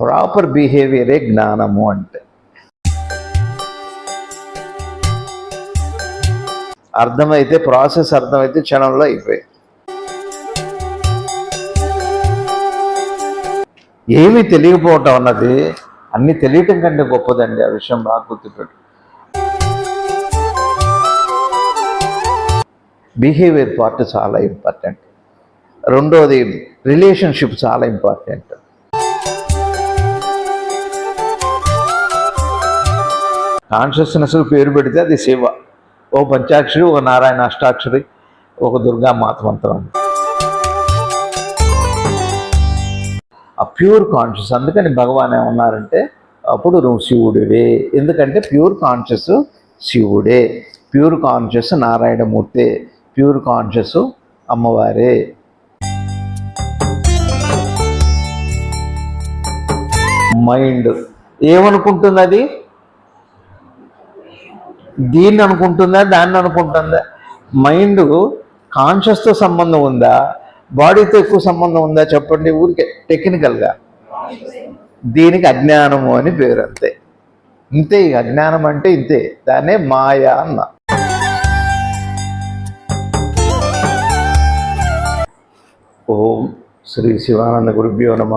Proper బిహేవియరే జ్ఞానము అంటే. అర్థమైతే ప్రాసెస్ అర్థమైతే క్షణంలో అయిపోయి ఏమీ తెలియకపోవటం అన్నది అన్ని తెలియటం కంటే గొప్పదండి ఆ విషయం బాగా గుర్తుపెట్టు. బిహేవియర్ పార్ట్ చాలా ఇంపార్టెంట్. రెండోది రిలేషన్షిప్ చాలా ఇంపార్టెంట్. కాన్షియస్నెస్ పేరు పెడితే అది శివ. ఓ పంచాక్షరి ఒక నారాయణ అష్టాక్షరి ఒక దుర్గా మాత మంత్రం ఆ ప్యూర్ కాన్షియస్ అందుకని భగవాన్ ఏమన్నారంటే అప్పుడు నువ్వు శివుడివే. ఎందుకంటే ప్యూర్ కాన్షియస్ శివుడే. ప్యూర్ కాన్షియస్ నారాయణమూర్తే. ప్యూర్ కాన్షియస్ అమ్మవారే. మైండ్ ఏమనుకుంటుంది అది దీన్ని అనుకుంటుందా దాన్ని అనుకుంటుందా? మైండ్ కాన్షియస్తో సంబంధం ఉందా? బాడీతో ఎక్కువ సంబంధం ఉందా? చెప్పండి ఊరికే టెక్నికల్గా. దీనికి అజ్ఞానము అని పేరు అంతే. ఇంతే ఇక అజ్ఞానం అంటే ఇంతే. దాన్నే మాయా అన్న. ఓం శ్రీ శివానంద గురుభ్యో నమ.